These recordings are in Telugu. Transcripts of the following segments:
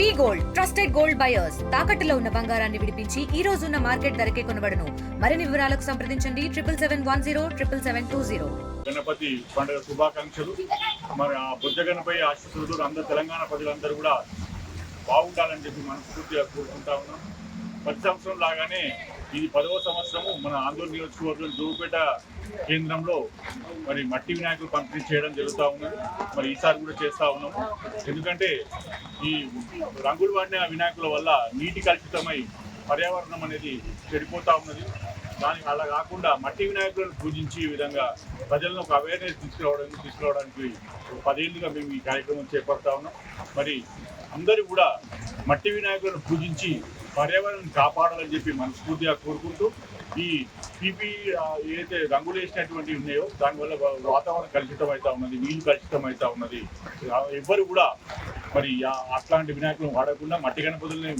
V gold trusted gold buyers. తాకట్టులో ఉన్న బంగారాన్ని విడిపించి ఈ రోజు ఉన్న మార్కెట్ ధరకే కొనబడను. మరిన్ని వివరాలకు సంప్రదించండి. Triple seven one zero triple seven two zero. Ganapati పండుగ శుభాకాంక్షలు. మరి ఆ బుద్ధ గణపతి ఆశీస్సులతో అందరు తెలంగాణ ప్రజలందరూ కూడా బాగుండాలని చెప్పి మనస్ఫూర్తిగా కోరుకుంటా ఉన్నాం. ప్రతి సంవత్సరం లాగానే ఇది పదవ సంవత్సరము మన ఆందోళన నియోజకవర్గం జూపేట కేంద్రంలో మరి మట్టి వినాయకులు పంపిణీ చేయడం జరుగుతూ ఉన్నది. మరి ఈసారి కూడా చేస్తూ ఉన్నాము. ఎందుకంటే ఈ రంగులు వాడిన వినాయకుల వల్ల నీటి కలుషితమై పర్యావరణం అనేది చెడిపోతూ ఉన్నది. దానికి అలా కాకుండా మట్టి వినాయకులను పూజించే విధంగా ప్రజలను ఒక అవేర్నెస్ తీసుకురావడానికి తీసుకురావడానికి పదేళ్ళుగా మేము ఈ కార్యక్రమం చేపడతా ఉన్నాం. మరి అందరూ కూడా మట్టి వినాయకులను పూజించి పర్యావరణం కాపాడాలని చెప్పి మనస్ఫూర్తిగా కోరుకుంటూ ఈ పీపీ ఏదైతే రంగులు వేసినటువంటి ఉన్నాయో దానివల్ల వాతావరణం కలుషితం అవుతా ఉన్నది నీళ్ళు కలుషితం అవుతా ఉన్నది. ఎవ్వరు కూడా మరి అట్లాంటి వినాయకులను వాడకుండా మట్టి గణపతుల్ని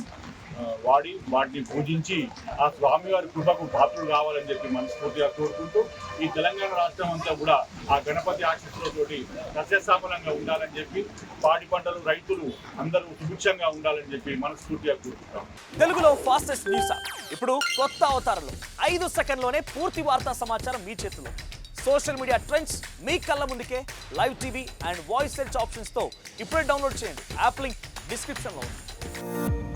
వాడి వాటిని పూజించి ఆ స్వామివారి కృపకు పాత్రలు కావాలని చెప్పి మనస్ఫూర్తిగా కోరుకుంటూ ఈ తెలంగాణ రాష్ట్రం అంతా కూడా ఆ గణపతి ఆశీస్సులతోటి సస్యస్థాపనంగా ఉండాలని చెప్పి పాడి పంటలు రైతులు అందరూ సుభిక్షంగా ఉండాలని చెప్పి మనస్ఫూర్తిగా కోరుకుంటాం. తెలుగులో ఫాస్టెస్ట్ న్యూస్ ఇప్పుడు కొత్త అవతారంలో ఐదు సెకండ్లోనే పూర్తి వార్తా సమాచారం మీ చేతిలో. సోషల్ మీడియా ట్రెండ్స్ మీ కళ్ళ ముందుకే live TV and voice search ఆప్షన్స్తో ఇప్పుడే డౌన్లోడ్ చేయండి. యాప్ లింక్ డిస్క్రిప్షన్లో ఉంది.